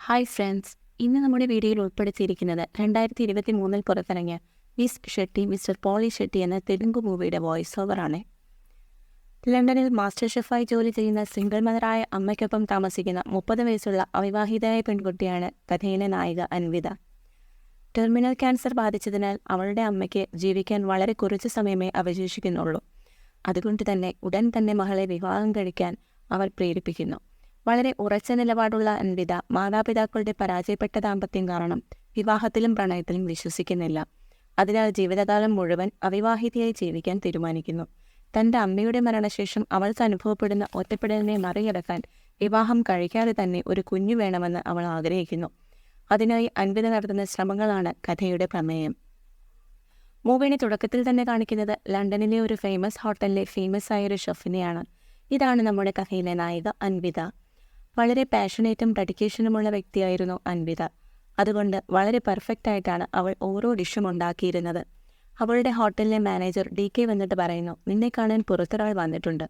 Hi friends ഇന്ന് നമ്മുടെ വീഡിയോയിൽ ഉൾപ്പെടുത്തിയിരിക്കുന്നത് രണ്ടായിരത്തി ഇരുപത്തി മൂന്നിൽ പുറത്തിറങ്ങിയ Miss Shetty Mister Polishetty എന്ന തെലുങ്ക് മൂവിയുടെ വോയിസ് ഓവറാണ് ലണ്ടനിൽ മാസ്റ്റർ ഷെഫായി ജോലി ചെയ്യുന്ന സിംഗിൾ മദറായ അമ്മയ്ക്കൊപ്പം താമസിക്കുന്ന മുപ്പത് വയസ്സുള്ള അവിവാഹിതയായ പെൺകുട്ടിയാണ് കഥയിലെ നായിക അൻവിത. ടെർമിനൽ ക്യാൻസർ ബാധിച്ചതിനാൽ അവളുടെ അമ്മയ്ക്ക് ജീവിക്കാൻ വളരെ കുറച്ച് സമയമേ അവശേഷിക്കുന്നുള്ളൂ. അതുകൊണ്ട് തന്നെ ഉടൻ തന്നെ മകളെ വിവാഹം കഴിക്കാൻ അവർ പ്രേരിപ്പിക്കുന്നു. വളരെ ഉറച്ച നിലപാടുള്ള അൻവിത മാതാപിതാക്കളുടെ പരാജയപ്പെട്ട ദാമ്പത്യം കാരണം വിവാഹത്തിലും പ്രണയത്തിലും വിശ്വസിക്കുന്നില്ല. അതിനാൽ ജീവിതകാലം മുഴുവൻ അവിവാഹിതയായി ജീവിക്കാൻ തീരുമാനിക്കുന്നു. തന്റെ അമ്മയുടെ മരണശേഷം അവൾക്ക് അനുഭവപ്പെടുന്ന ഒറ്റപ്പെടലിനെ മറികടക്കാൻ വിവാഹം കഴിക്കാതെ തന്നെ ഒരു കുഞ്ഞു വേണമെന്ന് അവൾ ആഗ്രഹിക്കുന്നു. അതിനായി അൻവിത നടത്തുന്ന ശ്രമങ്ങളാണ് കഥയുടെ പ്രമേയം. മൂവിയുടെ തുടക്കത്തിൽ തന്നെ കാണിക്കുന്നത് ലണ്ടനിലെ ഒരു ഫേമസ് ഹോട്ടലിലെ ഫേമസ് ആയ ഒരു ഷെഫിനെയാണ്. ഇതാണ് നമ്മുടെ കഥയിലെ നായിക അൻവിത. വളരെ പാഷനേറ്റും ഡെഡിക്കേഷനുമുള്ള വ്യക്തിയായിരുന്നു അൻവിത. അതുകൊണ്ട് വളരെ പെർഫെക്റ്റ് ആയിട്ടാണ് അവൾ ഓരോ ഡിഷും ഉണ്ടാക്കിയിരുന്നത്. അവളുടെ ഹോട്ടലിലെ മാനേജർ ഡി കെ വന്നിട്ട് പറയുന്നു നിന്നെ കാണാൻ പുറത്തൊരാൾ വന്നിട്ടുണ്ട്.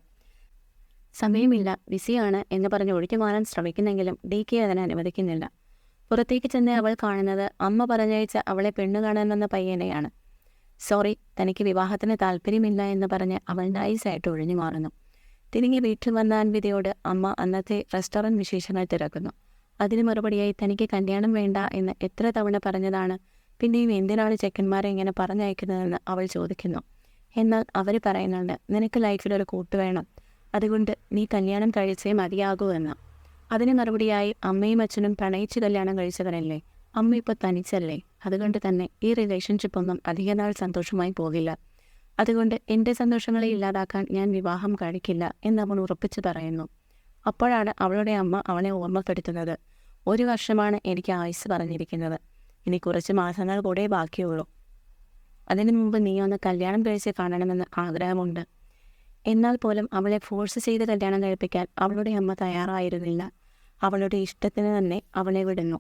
സമയമില്ല ബിസിയാണ് എന്ന് പറഞ്ഞ് ഒഴിഞ്ഞു മാറാൻ ശ്രമിക്കുന്നെങ്കിലും ഡി കെ അതിനെ അനുവദിക്കുന്നില്ല. പുറത്തേക്ക് ചെന്ന് അവൾ കാണുന്നത് അമ്മ പറഞ്ഞയച്ച അവളെ പെണ്ണു കാണാൻ വന്ന പയ്യനെയാണ്. സോറി തനിക്ക് വിവാഹത്തിന് താല്പര്യമില്ല എന്ന് പറഞ്ഞ് അവൾ നൈസായിട്ട് ഒഴിഞ്ഞു മാറുന്നു. തിരികെ വീട്ടിൽ വന്ന അൻവിതയോട് അമ്മ അന്നത്തെ റെസ്റ്റോറന്റ് വിശേഷങ്ങൾ തിരക്കുന്നു. അതിന് മറുപടിയായി തനിക്ക് കല്യാണം വേണ്ട എന്ന് എത്ര തവണ പറഞ്ഞതാണ് പിന്നെയും എന്തിനാണ് ചെക്കന്മാരെ ഇങ്ങനെ പറഞ്ഞയക്കുന്നതെന്ന് അവൾ ചോദിക്കുന്നു. എന്നാൽ അവർ പറയുന്നുണ്ട് നിനക്ക് ലൈഫിൽ ഒരു കൂട്ട് വേണം. അതുകൊണ്ട് നീ കല്യാണം കഴിച്ചേ മതിയാകൂ എന്ന്. അതിന് മറുപടിയായി അമ്മയും അച്ഛനും പ്രണയിച്ച് കല്യാണം കഴിച്ചവരല്ലേ? അമ്മ ഇപ്പോൾ തനിച്ചല്ലേ? അതുകൊണ്ട് തന്നെ ഈ റിലേഷൻഷിപ്പ് ഒന്നും അധികനാൾ സന്തോഷമായി പോകില്ല. അതുകൊണ്ട് എന്റെ സന്തോഷങ്ങളെ ഇല്ലാതാക്കാൻ ഞാൻ വിവാഹം കഴിക്കില്ല എന്ന് അവൾ ഉറപ്പിച്ചു പറയുന്നു. അപ്പോഴാണ് അവളുടെ അമ്മ അവളെ ഓർമ്മപ്പെടുത്തുന്നത്. ഒരു വർഷമാണ് എനിക്ക് ആയുസ് പറഞ്ഞിരിക്കുന്നത്. ഇനി കുറച്ച് മാസങ്ങൾ കൂടെ ബാക്കിയുള്ളൂ. അതിനു മുമ്പ് നീ ഒന്ന് കല്യാണം കഴിച്ച് കാണണമെന്ന് ആഗ്രഹമുണ്ട്. എന്നാൽ പോലും അവളെ ഫോഴ്സ് ചെയ്ത് കല്യാണം കഴിപ്പിക്കാൻ അവളുടെ അമ്മ തയ്യാറായിരുന്നില്ല. അവളുടെ ഇഷ്ടത്തിന് തന്നെ അവളെ വിടുന്നു.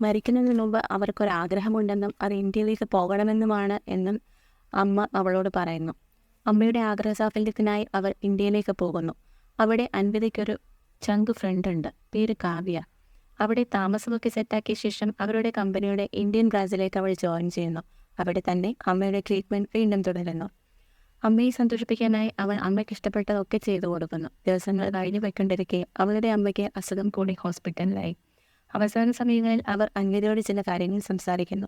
മരിക്കുന്നതിന് മുമ്പ് അവർക്കൊരാഗ്രഹമുണ്ടെന്നും അത് ഇന്ത്യയിലേക്ക് പോകണമെന്നുമാണ് എന്നും അമ്മ അവളോട് പറയുന്നു. അമ്മയുടെ ആഗ്രഹ സാഫല്യത്തിനായി അവർ ഇന്ത്യയിലേക്ക് പോകുന്നു. അവിടെ അൻവിതയ്ക്കൊരു ചങ്ക് ഫ്രണ്ട് ഉണ്ട്. പേര് കാവ്യ. അവിടെ താമസമൊക്കെ സെറ്റാക്കിയ ശേഷം അവരുടെ കമ്പനിയുടെ ഇന്ത്യൻ ബ്രാഞ്ചിലേക്ക് അവൾ ജോയിൻ ചെയ്യുന്നു. അവിടെ തന്നെ അമ്മയുടെ ട്രീറ്റ്മെന്റ് വീണ്ടും തുടരുന്നു. അമ്മയെ സന്തോഷിപ്പിക്കാനായി അവൾ അമ്മയ്ക്ക് ഇഷ്ടപ്പെട്ടതൊക്കെ ചെയ്തു കൊടുക്കുന്നു. ദിവസങ്ങൾ കഴിഞ്ഞു പോയിക്കൊണ്ടിരിക്കെ അവളുടെ അമ്മയ്ക്ക് അസുഖം കൂടി ഹോസ്പിറ്റലിലായി അവസാന സമയങ്ങളിൽ അവർ അന്യതയോട് ചില കാര്യങ്ങൾ സംസാരിക്കുന്നു.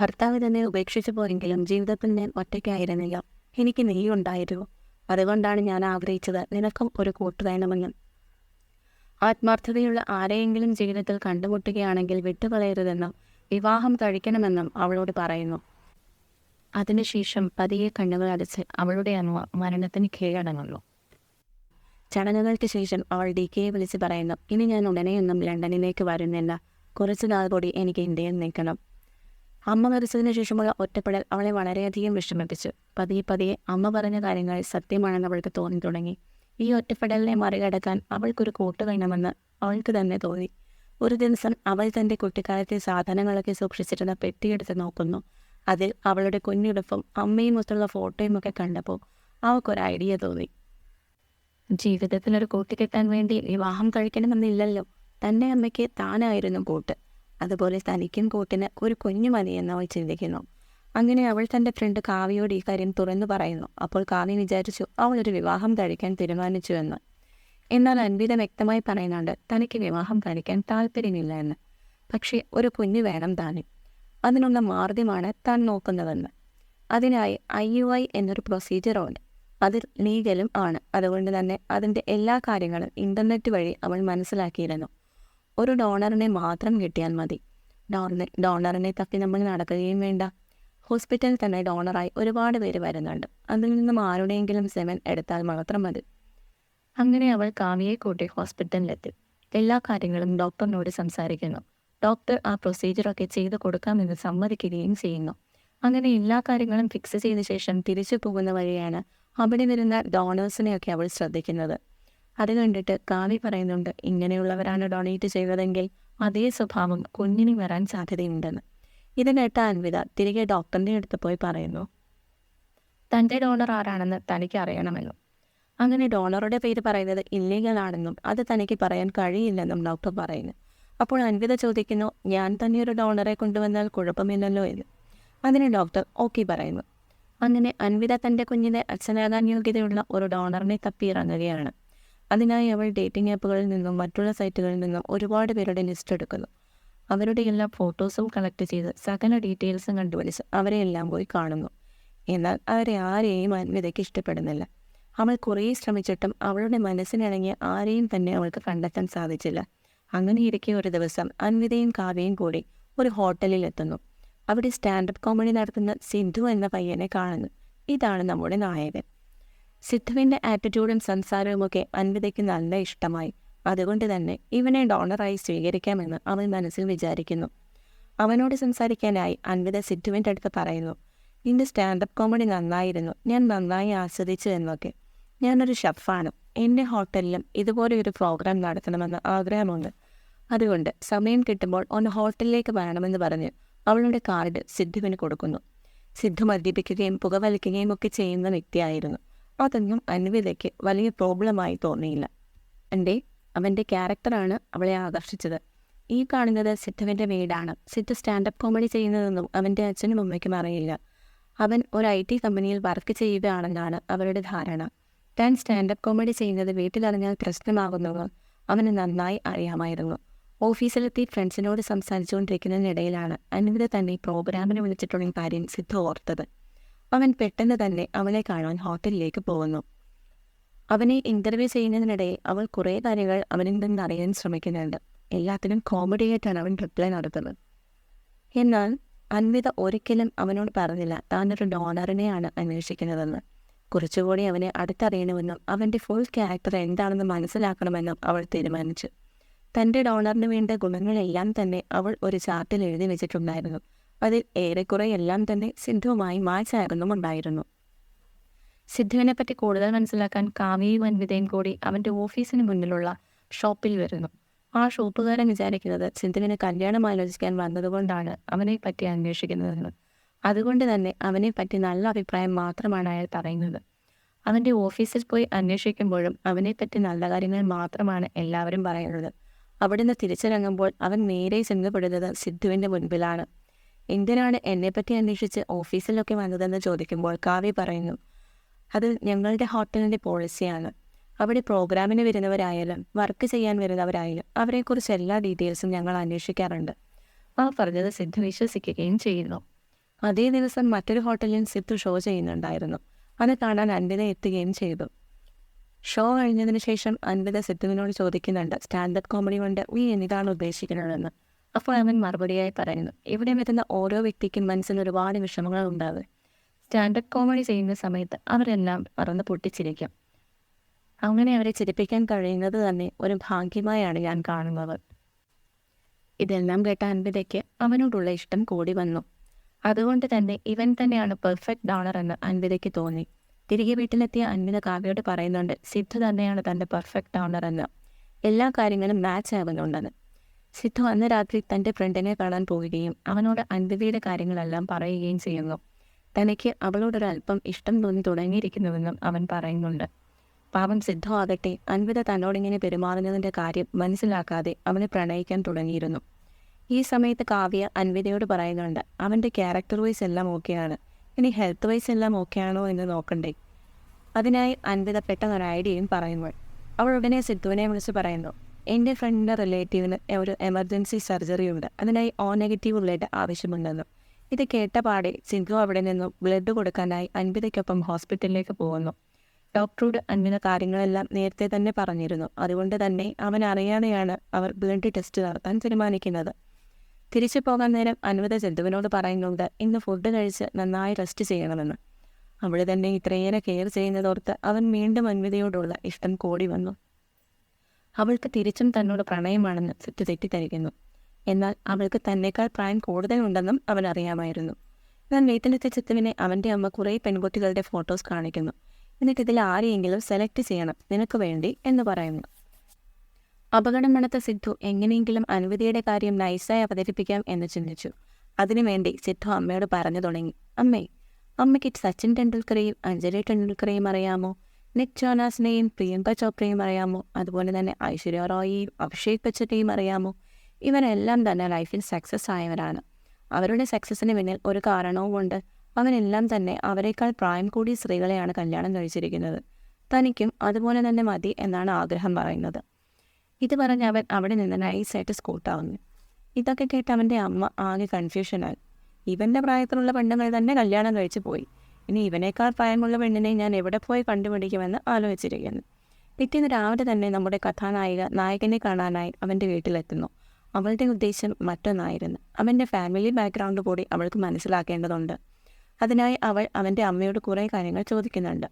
ഭർത്താവ് തന്നെ ഉപേക്ഷിച്ചു പോയെങ്കിലും ജീവിതത്തിൽ ഞാൻ ഒറ്റയ്ക്കായിരുന്നില്ല. എനിക്ക് നീ ഉണ്ടായിരുന്നു അതുകൊണ്ടാണ് ഞാൻ ആഗ്രഹിച്ചത് നിനക്കും ഒരു കൂട്ട് വേണമെന്നും. ആത്മാർത്ഥതയുള്ള ആരെയെങ്കിലും ജീവിതത്തിൽ കണ്ടുമുട്ടുകയാണെങ്കിൽ വിട്ടുകളയരുതെന്നും വിവാഹം കഴിക്കണമെന്നും അവളോട് പറയുന്നു. അതിനുശേഷം പതിയെ കണ്ണുകൾ അടച്ച് അവളുടെ അമ്മ മരണത്തിന് കീഴടങ്ങുന്നു. ചടങ്ങുകൾക്ക് ശേഷം അവൾ ഡി കെയെ വിളിച്ച് പറയുന്നു ഇനി ഞാൻ ഉടനെയൊന്നും ലണ്ടനിലേക്ക് വരുന്നില്ല. കുറച്ചു നാൾ കൂടി എനിക്ക് ഇന്ത്യയിൽ നിൽക്കണം. അമ്മ മരിച്ചതിന് ശേഷമുള്ള ഒറ്റപ്പെടൽ അവളെ വളരെയധികം വിഷമിപ്പിച്ചു. പതിയെ പതിയെ അമ്മ പറഞ്ഞ കാര്യങ്ങൾ സത്യമാണെന്ന് അവൾക്ക് തോന്നി തുടങ്ങി. ഈ ഒറ്റപ്പെടലിനെ മറികടക്കാൻ അവൾക്കൊരു കൂട്ട് വേണമെന്ന് അവൾക്ക് തന്നെ തോന്നി. ഒരു ദിവസം അവൾ തന്റെ കുട്ടിക്കാലത്തെ സാധനങ്ങളൊക്കെ സൂക്ഷിച്ചിരുന്ന പെട്ടിയെടുത്ത് നോക്കുന്നു. അതിൽ അവളുടെ കുഞ്ഞുടുപ്പും അമ്മയും ഒത്തുള്ള ഫോട്ടോയും ഒക്കെ കണ്ടപ്പോൾ അവൾക്കൊരു ഐഡിയ തോന്നി. ജീവിതത്തിനൊരു കൂട്ട് കിട്ടാൻ വേണ്ടി വിവാഹം കഴിക്കണമെന്നില്ലല്ലോ. തന്റെ അമ്മയ്ക്ക് താനായിരുന്നു കൂട്ട്. അതുപോലെ തനിക്കും കൂട്ടിന് ഒരു കുഞ്ഞു മതിയെന്ന് അവൾ ചിന്തിക്കുന്നു. അങ്ങനെ അവൾ തന്റെ ഫ്രണ്ട് കാവ്യയോട് ഈ കാര്യം തുറന്നു പറയുന്നു. അപ്പോൾ കാവ്യ വിചാരിച്ചു അവൾ ഒരു വിവാഹം കഴിക്കാൻ തീരുമാനിച്ചു എന്ന്. എന്നാൽ അൻവിത വ്യക്തമായി പറയുന്നുണ്ട് തനിക്ക് വിവാഹം കഴിക്കാൻ താല്പര്യമില്ല എന്ന്. പക്ഷേ ഒരു കുഞ്ഞു വേണം താനും. അതിനുള്ള മാർഗ്യമാണ് താൻ നോക്കുന്നതെന്ന്. അതിനായി ഐ യു ഐ എന്നൊരു പ്രൊസീജിയറുണ്ട് അത് ലീഗലും ആണ്. അതുകൊണ്ട് തന്നെ അതിന്റെ എല്ലാ കാര്യങ്ങളും ഇന്റർനെറ്റ് വഴി അവൾ മനസ്സിലാക്കിയിരുന്നു. ഒരു ഡോണറിനെ മാത്രം കിട്ടിയാൽ മതി. ഡോണർ ഡോണറിനെ തപ്പി നമ്മൾ നടക്കുകയും വേണ്ട. ഹോസ്പിറ്റലിൽ തന്നെ ഡോണറായി ഒരുപാട് പേര് വരുന്നുണ്ട്. അതിൽ നിന്നും ആരുടെയെങ്കിലും സെവൻ എടുത്താൽ മാത്രം മതി. അങ്ങനെ അവൾ കാവ്യയെ കൂട്ടി ഹോസ്പിറ്റലിലെത്തി. എല്ലാ കാര്യങ്ങളും ഡോക്ടറിനോട് സംസാരിക്കുന്നു. ഡോക്ടർ ആ പ്രൊസീജിയറൊക്കെ ചെയ്തു കൊടുക്കാമെന്ന് സമ്മതിക്കുകയും ചെയ്യുന്നു. അങ്ങനെ എല്ലാ കാര്യങ്ങളും ഫിക്സ് ചെയ്ത ശേഷം തിരിച്ചു പോകുന്ന വഴിയാണ് അവിടെ വരുന്ന ഡോണേഴ്സിനെയൊക്കെ അവൾ ശ്രദ്ധിക്കുന്നത്. അത് കണ്ടിട്ട് കാവ്യ പറയുന്നുണ്ട് ഇങ്ങനെയുള്ളവരാണ് ഡൊണേറ്റ് ചെയ്തതെങ്കിൽ അതേ സ്വഭാവം കുഞ്ഞിന് വരാൻ സാധ്യതയുണ്ടെന്ന്. ഇത് കേട്ട അൻവിത തിരികെ ഡോക്ടറിന്റെ അടുത്ത് പോയി പറയുന്നു തന്റെ ഡോണർ ആരാണെന്ന് തനിക്ക് അറിയണമെന്നും അങ്ങനെ ഡോണറുടെ പേര് പറയുന്നത് ഇല്ലീഗലാണെന്നും അത് തനിക്ക് പറയാൻ കഴിയില്ലെന്നും ഡോക്ടർ പറയുന്നു. അപ്പോൾ അൻവിത ചോദിക്കുന്നു ഞാൻ തന്നെ ഒരു ഡോണറെ കൊണ്ടുവന്നാൽ കുഴപ്പമില്ലല്ലോ എന്ന്. അതിന് ഡോക്ടർ ഓക്കെ പറയുന്നു. അങ്ങനെ അൻവിത തന്റെ കുഞ്ഞിനെ അച്ഛനാകാൻ യോഗ്യതയുള്ള ഒരു ഡോണറിനെ തപ്പിയിറങ്ങുകയാണ്. അതിനായി അവൾ ഡേറ്റിംഗ് ആപ്പുകളിൽ നിന്നും മറ്റുള്ള സൈറ്റുകളിൽ നിന്നും ഒരുപാട് പേരുടെ ലിസ്റ്റ് എടുക്കുന്നു. അവരുടെ എല്ലാ ഫോട്ടോസും കളക്ട് ചെയ്ത് സകല ഡീറ്റെയിൽസും കണ്ടുപിടിച്ച് അവരെ എല്ലാം പോയി കാണുന്നു. എന്നാൽ അവരെ ആരെയും അൻവിതയ്ക്ക് ഇഷ്ടപ്പെടുന്നില്ല. അവൾ കുറേ ശ്രമിച്ചിട്ടും അവളുടെ മനസ്സിനിണങ്ങിയ ആരെയും തന്നെ അവൾക്ക് കണ്ടെത്താൻ സാധിച്ചില്ല. അങ്ങനെ ഇരിക്കെ ഒരു ദിവസം അൻവിതയും കാവ്യയും കൂടി ഒരു ഹോട്ടലിൽ എത്തുന്നു. അവിടെ സ്റ്റാൻഡപ്പ് കോമഡി നടത്തുന്ന സിന്ധു എന്ന പയ്യനെ കാണുന്നു. ഇതാണ് നമ്മുടെ നായകൻ. സിദ്ധുവിന്റെ ആറ്റിറ്റ്യൂഡും സംസാരവും ഒക്കെ അൻവിതയ്ക്ക് നല്ല ഇഷ്ടമായി. അതുകൊണ്ട് തന്നെ ഇവനെ ഡോണറായി സ്വീകരിക്കാമെന്ന് അവൻ മനസ്സിൽ വിചാരിക്കുന്നു. അവനോട് സംസാരിക്കാനായി അൻവിത സിദ്ധുവിന്റെ അടുത്ത് പറയുന്നു നിന്റെ സ്റ്റാൻഡപ്പ് കോമഡി നന്നായിരുന്നു. ഞാൻ നന്നായി ആസ്വദിച്ചു എന്നൊക്കെ. ഞാനൊരു ഷെഫാണ് എന്റെ ഹോട്ടലിലും ഇതുപോലെ ഒരു പ്രോഗ്രാം നടത്തണമെന്ന് ആഗ്രഹമുണ്ട്. അതുകൊണ്ട് സമയം കിട്ടുമ്പോൾ ഒന്ന് ഹോട്ടലിലേക്ക് വരണമെന്ന് പറഞ്ഞ് അവളുടെ കാർഡ് സിദ്ധുവിന് കൊടുക്കുന്നു. സിദ്ധു മദ്യപിക്കുകയും പുകവലിക്കുകയും ഒക്കെ ചെയ്യുന്ന വ്യക്തിയായിരുന്നു. അതൊന്നും അൻവിതയ്ക്ക് വലിയ പ്രോബ്ലമായി തോന്നിയില്ല. എന്റെ അവന്റെ ക്യാരക്ടറാണ് അവളെ ആകർഷിച്ചത്. ഈ കാണുന്നത് സിദ്ധുവിന്റെ വീടാണ്. സിദ്ധു സ്റ്റാൻഡപ്പ് കോമഡി ചെയ്യുന്നതെന്നും അവന്റെ അച്ഛനും അമ്മയ്ക്കും അറിയില്ല. അവൻ ഒരു ഐ ടി കമ്പനിയിൽ വർക്ക് ചെയ്യുകയാണെന്നാണ് അവരുടെ ധാരണ. താൻ സ്റ്റാൻഡപ്പ് കോമഡി ചെയ്യുന്നത് വീട്ടിലറിഞ്ഞാൽ പ്രശ്നമാകുന്നത് അവന് നന്നായി അറിയാമായിരുന്നു. ഓഫീസിലെത്തി ഫ്രണ്ട്സിനോട് സംസാരിച്ചുകൊണ്ടിരിക്കുന്നതിനിടയിലാണ് അൻവിത തന്നെ പ്രോഗ്രാമിന് വിളിച്ചിട്ടുള്ള കാര്യം സിദ്ധു ഓർത്തത്. അവൻ പെട്ടെന്ന് തന്നെ അവളെ കാണാൻ ഹോട്ടലിലേക്ക് പോകുന്നു. അവനെ ഇന്റർവ്യൂ ചെയ്യുന്നതിനിടെ അവൾ കുറേ കാര്യങ്ങൾ അവനിൽ നിന്ന് അറിയാൻ ശ്രമിക്കുന്നുണ്ട്. എല്ലാത്തിനും കോമഡിയായിട്ടാണ് അവൻ റിപ്ലൈ നടത്തുന്നത്. എന്നാൽ അൻവിത ഒരിക്കലും അവനോട് പറഞ്ഞില്ല. താനൊരു ഡോണറിനെയാണ് അന്വേഷിക്കുന്നതെന്ന്. കുറച്ചുകൂടി അവനെ അടുത്തറിയണമെന്നും അവന്റെ ഫുൾ ക്യാരക്ടർ എന്താണെന്ന് മനസ്സിലാക്കണമെന്നും അവൾ തീരുമാനിച്ചു. തന്റെ ഡോണറിന് വേണ്ട ഗുണങ്ങളെല്ലാം തന്നെ അവൾ ഒരു ചാർട്ടിൽ എഴുതി വെച്ചിട്ടുണ്ടായിരുന്നു. അതിൽ ഏറെക്കുറെ എല്ലാം തന്നെ സിദ്ധുവുമായി മാച്ചായിരുന്നു ഉണ്ടായിരുന്നു സിദ്ധുവിനെ പറ്റി കൂടുതൽ മനസ്സിലാക്കാൻ കാവ്യയും വൻവിതയും കൂടി അവന്റെ ഓഫീസിന് മുന്നിലുള്ള ഷോപ്പിൽ വരുന്നു. ആ ഷോപ്പുകാരൻ വിചാരിക്കുന്നത് സിദ്ധുവിന് കല്യാണം ആലോചിക്കാൻ വന്നതുകൊണ്ടാണ് അവനെ പറ്റി അന്വേഷിക്കുന്നതെന്ന്. അതുകൊണ്ട് തന്നെ അവനെ പറ്റി നല്ല അഭിപ്രായം മാത്രമാണ് അയാൾ പറയുന്നത്. അവന്റെ ഓഫീസിൽ പോയി അന്വേഷിക്കുമ്പോഴും അവനെപ്പറ്റി നല്ല കാര്യങ്ങൾ മാത്രമാണ് എല്ലാവരും പറയുന്നത്. അവിടുന്ന് തിരിച്ചിറങ്ങുമ്പോൾ അവൻ നേരെ ചെന്നപ്പെടുന്നത് സിദ്ധുവിന്റെ മുൻപിലാണ്. എന്തിനാണ് എന്നെപ്പറ്റി അന്വേഷിച്ച് ഓഫീസിലൊക്കെ വന്നതെന്ന് ചോദിക്കുമ്പോൾ കാവ്യ പറയുന്നു അത് ഞങ്ങളുടെ ഹോട്ടലിന്റെ പോളിസിയാണ്. അവിടെ പ്രോഗ്രാമിന് വരുന്നവരായാലും വർക്ക് ചെയ്യാൻ വരുന്നവരായാലും അവരെക്കുറിച്ച് എല്ലാ ഡീറ്റെയിൽസും ഞങ്ങൾ അന്വേഷിക്കാറുണ്ട്. ആ പറഞ്ഞത് സിദ്ധു വിശ്വസിക്കുകയും ചെയ്യുന്നു. അതേ ദിവസം മറ്റൊരു ഹോട്ടലിൽ സിദ്ധു ഷോ ചെയ്യുന്നുണ്ടായിരുന്നു. അത് കാണാൻ അൻപത എത്തുകയും ചെയ്തു. ഷോ കഴിഞ്ഞതിന് ശേഷം അൻപത സിദ്ധുവിനോട് ചോദിക്കുന്നുണ്ട് സ്റ്റാൻഡപ്പ് കോമഡി കൊണ്ട് നീ എന്താണ് ഉദ്ദേശിക്കുന്നതെന്ന്? അപ്പോൾ അവൻ മറുപടിയായി പറയുന്നു ഇവിടെ വരുന്ന ഓരോ വ്യക്തിക്കും മനസ്സിൽ ഒരുപാട് വിഷമങ്ങൾ ഉണ്ടാകും. സ്റ്റാൻഡപ്പ് കോമഡി ചെയ്യുന്ന സമയത്ത് അവരെല്ലാം പറന്ന് പൊട്ടിച്ചിരിക്കും. അങ്ങനെ അവരെ ചിരിപ്പിക്കാൻ കഴിയുന്നത് തന്നെ ഒരു ഭാഗ്യമായാണ് ഞാൻ കാണുന്നത്. ഇതെല്ലാം കേട്ട അൻവിതയ്ക്ക് അവനോടുള്ള ഇഷ്ടം കൂടി വന്നു. അതുകൊണ്ട് തന്നെ ഇവൻ തന്നെയാണ് പെർഫെക്റ്റ് ഡോണർ എന്ന് അൻവിതയ്ക്ക് തോന്നി. തിരികെ വീട്ടിലെത്തിയ അൻവിത കാവ്യോട് പറയുന്നുണ്ട് സിദ്ധു തന്നെയാണ് തന്റെ പെർഫെക്റ്റ് ഡോണർ എന്ന്. എല്ലാ കാര്യങ്ങളും മാച്ച് ആവുന്നുണ്ടെന്ന്. സിദ്ധു അന്ന് രാത്രി തന്റെ ഫ്രണ്ടിനെ കാണാൻ പോവുകയും അവനോട് അൻപതിയുടെ കാര്യങ്ങളെല്ലാം പറയുകയും ചെയ്യുന്നു. തനിക്ക് അവളോടൊരല്പം ഇഷ്ടം തോന്നി തുടങ്ങിയിരിക്കുന്നുവെന്നും അവൻ പറയുന്നുണ്ട്. പാവം സിദ്ധു ആകട്ടെ അൻപത തന്നോടിങ്ങനെ പെരുമാറുന്നതിന്റെ കാര്യം മനസ്സിലാക്കാതെ അവനെ പ്രണയിക്കാൻ തുടങ്ങിയിരുന്നു. ഈ സമയത്ത് കാവ്യ അൻവിതയോട് പറയുന്നുണ്ട് അവന്റെ ക്യാരക്ടർ വൈസ് എല്ലാം ഓക്കെയാണ്. ഇനി ഹെൽത്ത് വൈസ് എല്ലാം ഓക്കെയാണോ എന്ന് നോക്കണ്ടേ? അതിനായി അൻവിത പെട്ടെന്നൊരു ഐഡിയയും പറയുമ്പോൾ അവൾ ഉടനെ സിദ്ധുവിനെ വിളിച്ച് പറയുന്നു എന്റെ ഫ്രണ്ടിന്റെ റിലേറ്റീവിന് ഒരു എമർജൻസി സർജറി ഉണ്ട്. അതിനായി ഓ നെഗറ്റീവ് ബ്ലഡ് ആവശ്യമുണ്ടെന്ന്. ഇത് കേട്ട പാടെ സിന്ധു അവിടെ നിന്നും ബ്ലഡ് കൊടുക്കാനായി അൻപിതയ്ക്കൊപ്പം ഹോസ്പിറ്റലിലേക്ക് പോകുന്നു. ഡോക്ടറോട് അൻപിത കാര്യങ്ങളെല്ലാം നേരത്തെ തന്നെ പറഞ്ഞിരുന്നു. അതുകൊണ്ട് തന്നെ അവൻ അറിയാതെയാണ് അവർ ബ്ലഡ് ടെസ്റ്റ് നടത്താൻ തീരുമാനിക്കുന്നത്. തിരിച്ചു പോകാൻ നേരം അൻവിത സിന്ധുവിനോട് പറയുന്നുണ്ട് ഇന്ന് ഫുഡ് കഴിച്ച് നന്നായി റെസ്റ്റ് ചെയ്യണമെന്ന്. അവിടെ തന്നെ ഇത്രയേറെ കെയർ ചെയ്യുന്നതോർത്ത് അവൻ വീണ്ടും അൻവിതയോടുള്ള ഇഷ്ടം കൂടി വന്നു. അവൾക്ക് തിരിച്ചും തന്നോട് പ്രണയമാണെന്ന് സിദ്ധു തെറ്റിദ്ധരിക്കുന്നു. എന്നാൽ അവൾക്ക് തന്നെക്കാൾ പ്രായം കൂടുതലുണ്ടെന്നും അവൻ അറിയാമായിരുന്നു. എന്നാൽ വീട്ടിലെത്തിയ ചിത്തുവിനെ അവന്റെ അമ്മ കുറേ പെൺകുട്ടികളുടെ ഫോട്ടോസ് കാണിക്കുന്നു. എന്നിട്ട് ഇതിൽ ആരെയെങ്കിലും സെലക്ട് ചെയ്യണം നിനക്ക് വേണ്ടി എന്ന് പറയുന്നു. അപകടം നടത്ത സിദ്ധു എങ്ങനെയെങ്കിലും അനുമതിയുടെ കാര്യം നൈസായി അവതരിപ്പിക്കാം എന്ന് ചിന്തിച്ചു. അതിനുവേണ്ടി സിദ്ധു അമ്മയോട് പറഞ്ഞു തുടങ്ങി. അമ്മേ അമ്മയ്ക്ക് സച്ചിൻ ടെണ്ടുൽക്കറേയും അഞ്ജലി ടെണ്ടുൽക്കറേയും അറിയാമോ? നിക് ജോനാസിനെയും പ്രിയങ്ക ചോപ്രയും അറിയാമോ? അതുപോലെ തന്നെ ഐശ്വര്യ റോയിയും അഭിഷേക് ബച്ചനെയും അറിയാമോ? ഇവരെല്ലാം തന്നെ ലൈഫിൽ സക്സസ് ആയവരാണ്. അവരുടെ സക്സസ്സിന് പിന്നിൽ ഒരു കാരണവുമുണ്ട് അവരെല്ലാം തന്നെ അവരെക്കാൾ പ്രായം കൂടിയ സ്ത്രീകളെയാണ് കല്യാണം കഴിച്ചിരിക്കുന്നത്. തനിക്കും അതുപോലെ തന്നെ മതി എന്നാണ് ആഗ്രഹം പറയുന്നത്. ഇത് പറഞ്ഞ് അവൻ അവിടെ നിന്ന് നൈസായിട്ട് സ്കൂട്ടാവുന്നു ഇതൊക്കെ കേട്ട് അവന്റെ അമ്മ ആകെ കൺഫ്യൂഷനായി ഇവന്റെ പ്രായത്തിലുള്ള പെണ്ണുങ്ങൾ തന്നെ കല്യാണം കഴിച്ചു പോയി. ഇനി ഇവനേക്കാൾ പ്രായമുള്ള പെണ്ണിനെ ഞാൻ എവിടെ പോയി കണ്ടുപിടിക്കുമെന്ന് ആലോചിച്ചിരിക്കുന്നു. പിറ്റേന്ന് രാവിലെ തന്നെ നമ്മുടെ കഥാനായിക നായകനെ കാണാനായി അവന്റെ വീട്ടിലെത്തുന്നു. അവളുടെ ഉദ്ദേശം മറ്റൊന്നായിരുന്നു. അവന്റെ ഫാമിലി ബാക്ക്ഗ്രൗണ്ട് കൂടി അവൾക്ക് മനസ്സിലാക്കേണ്ടതുണ്ട്. അതിനായി അവൾ അവന്റെ അമ്മയോട് കുറേ കാര്യങ്ങൾ ചോദിക്കുന്നുണ്ട്.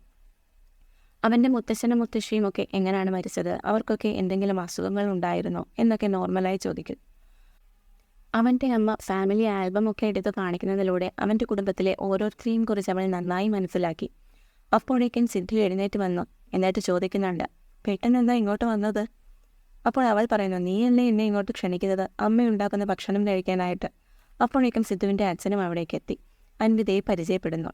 അവന്റെ മുത്തശ്ശനും മുത്തശ്ശിയും ഒക്കെ എങ്ങനെയാണ് മരിച്ചത്? അവർക്കൊക്കെ എന്തെങ്കിലും അസുഖങ്ങൾ ഉണ്ടായിരുന്നോ? എന്നൊക്കെ നോർമലായി ചോദിക്കും. അവന്റെ അമ്മ ഫാമിലി ആൽബം ഒക്കെ എടുത്ത് കാണിക്കുന്നതിലൂടെ അവന്റെ കുടുംബത്തിലെ ഓരോരുത്തരെയും കുറിച്ച് അവൾ നന്നായി മനസ്സിലാക്കി. അപ്പോഴേക്കും സിദ്ധു എഴുന്നേറ്റ് വന്നു. എന്നിട്ട് ചോദിക്കുന്നുണ്ട് പെട്ടെന്ന് എന്താ ഇങ്ങോട്ട് വന്നത്? അപ്പോൾ അവൾ പറയുന്നു നീയല്ലേ എന്നെ ഇങ്ങോട്ട് ക്ഷണിക്കുന്നത്? അമ്മ ഉണ്ടാക്കുന്ന ഭക്ഷണം കഴിക്കാനായിട്ട്. അപ്പോഴേക്കും സിദ്ധുവിന്റെ അച്ഛനും അവിടേക്ക് എത്തി. അൻവിതയെ പരിചയപ്പെടുന്നു.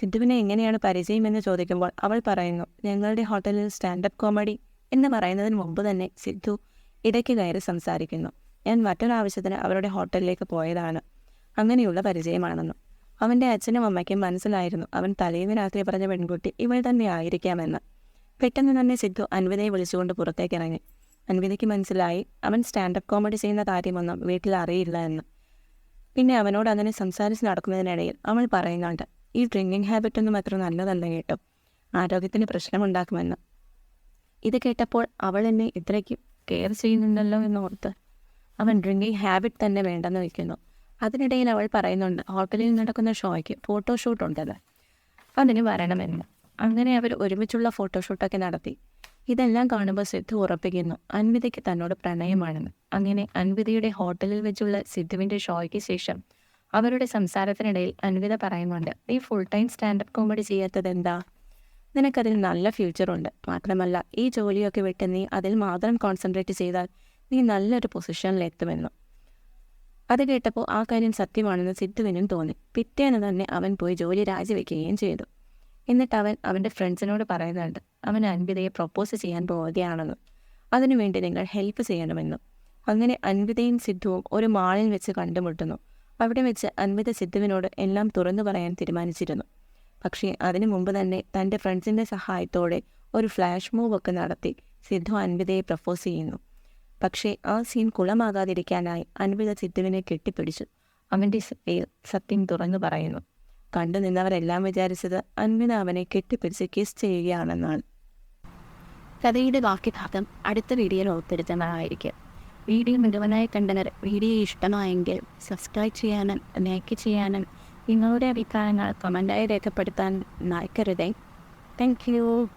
സിദ്ധുവിനെ എങ്ങനെയാണ് പരിചയമെന്ന് ചോദിക്കുമ്പോൾ അവൾ പറയുന്നു ഞങ്ങളുടെ ഹോട്ടലിൽ സ്റ്റാൻഡപ്പ് കോമഡി എന്ന് പറയുന്നതിന് മുമ്പ് തന്നെ സിദ്ധു ഇടയ്ക്ക് കയറി സംസാരിക്കുന്നു. ഞാൻ മറ്റൊരാവശ്യത്തിന് അവരുടെ ഹോട്ടലിലേക്ക് പോയതാണ്. അങ്ങനെയുള്ള പരിചയമാണെന്നും അവന്റെ അച്ഛനും അമ്മയ്ക്കും മനസ്സിലായിരുന്നു അവൻ തലേന്ന് രാത്രി പറഞ്ഞ പെൺകുട്ടി ഇവൾ തന്നെ ആയിരിക്കാമെന്ന്. പെട്ടെന്ന് തന്നെ സിദ്ധു അൻവിതയെ വിളിച്ചുകൊണ്ട് പുറത്തേക്ക് ഇറങ്ങി. അൻവിതയ്ക്ക് മനസ്സിലായി അവൻ സ്റ്റാൻഡപ്പ് കോമഡി ചെയ്യുന്ന കാര്യമൊന്നും വീട്ടിൽ അറിയില്ല എന്ന്. പിന്നെ അവനോട് അങ്ങനെ സംസാരിച്ച് നടക്കുന്നതിനിടയിൽ അവൾ പറയുന്നുണ്ട് ഈ ഡ്രിങ്കിങ് ഹാബിറ്റ് ഒന്നും അത്ര നല്ലതല്ല കേട്ടോ. ആരോഗ്യത്തിന് പ്രശ്നമുണ്ടാക്കുമെന്ന്. ഇത് കേട്ടപ്പോൾ അവൾ എന്നെ ഇത്രയ്ക്ക് കെയർ ചെയ്യുന്നുണ്ടല്ലോ എന്ന് ഓർത്ത് അവൻ ഡ്രിങ്കിങ് ഹാബിറ്റ് തന്നെ വേണ്ടെന്ന് വയ്ക്കുന്നു അതിനിടയിൽ അവൾ പറയുന്നുണ്ട് ഹോട്ടലിൽ നടക്കുന്ന ഷോയ്ക്ക് ഫോട്ടോഷൂട്ട് ഉണ്ടത് അതിന് വരണമെന്ന്. അങ്ങനെ അവർ ഒരുമിച്ചുള്ള ഫോട്ടോഷൂട്ടൊക്കെ നടത്തി. ഇതെല്ലാം കാണുമ്പോൾ സിദ്ധു ഉറപ്പിക്കുന്നു അൻവിതയ്ക്ക് തന്നോട് പ്രണയമാണെന്ന്. അങ്ങനെ അൻവിതയുടെ ഹോട്ടലിൽ വെച്ചുള്ള സിദ്ധുവിന്റെ ഷോയ്ക്ക് ശേഷം അവരുടെ സംസാരത്തിനിടയിൽ അൻവിത പറയുന്നുണ്ട് നീ ഫുൾ ടൈം സ്റ്റാൻഡപ്പ് കോമഡി ചെയ്യാത്തത് എന്താ? നിനക്കതിൽ നല്ല ഫ്യൂച്ചറുണ്ട് മാത്രമല്ല ഈ ജോലിയൊക്കെ വിട്ട് നീ അതിൽ മാത്രം കോൺസെൻട്രേറ്റ് ചെയ്താൽ നീ നല്ലൊരു പൊസിഷനിൽ എത്തുമെന്ന്. അത് കേട്ടപ്പോൾ ആ കാര്യം സത്യമാണെന്ന് സിദ്ധുവിനും തോന്നി. പിറ്റേന്ന് തന്നെ അവൻ പോയി ജോലി രാജിവെക്കുകയും ചെയ്തു. എന്നിട്ട് അവൻ അവന്റെ ഫ്രണ്ട്സിനോട് പറയുന്നുണ്ട് അവൻ അൻവിതയെ പ്രപ്പോസ് ചെയ്യാൻ പോവുകയാണെന്ന്. അതിനുവേണ്ടി നിങ്ങൾ ഹെൽപ്പ് ചെയ്യണമെന്നും. അങ്ങനെ അൻവിതയും സിദ്ധുവും ഒരു മാളിൽ വെച്ച് കണ്ടുമുട്ടുന്നു. അവിടെ വെച്ച് അൻവിത സിദ്ധുവിനോട് എല്ലാം തുറന്നു പറയാൻ തീരുമാനിച്ചിരുന്നു. പക്ഷേ അതിനു മുമ്പ് തന്നെ തന്റെ ഫ്രണ്ട്സിന്റെ സഹായത്തോടെ ഒരു ഫ്ലാഷ് മൂവ് ഒക്കെ നടത്തി സിദ്ധു അൻവിതയെ പ്രപ്പോസ് ചെയ്യുന്നു. പക്ഷേ ആ സീൻ കുളമാകാതിരിക്കാനായി അൻവിത സിദ്ധുവിനെ കെട്ടിപ്പിടിച്ചു. അവന്റെ സത്യം തുറന്നു പറയുന്നു. കണ്ടു നിന്നവരെല്ലാം വിചാരിച്ചത് അൻവിത അവനെ കെട്ടിപ്പിടിച്ച് കിസ് ചെയ്യുകയാണെന്നാണ്. കഥയുടെ ബാക്കി ഭാഗം അടുത്ത വീഡിയോയിൽ ഉൾപ്പെടുത്തുന്നതായിരിക്കും വീഡിയോ മുഴുവനായി കണ്ടവർ വീഡിയോ ഇഷ്ടമായെങ്കിൽ സബ്സ്ക്രൈബ് ചെയ്യാനും ലൈക്ക് ചെയ്യാനും നിങ്ങളുടെ അഭിപ്രായങ്ങൾ കമന്റായി രേഖപ്പെടുത്താൻ മറക്കരുതേ. Thank you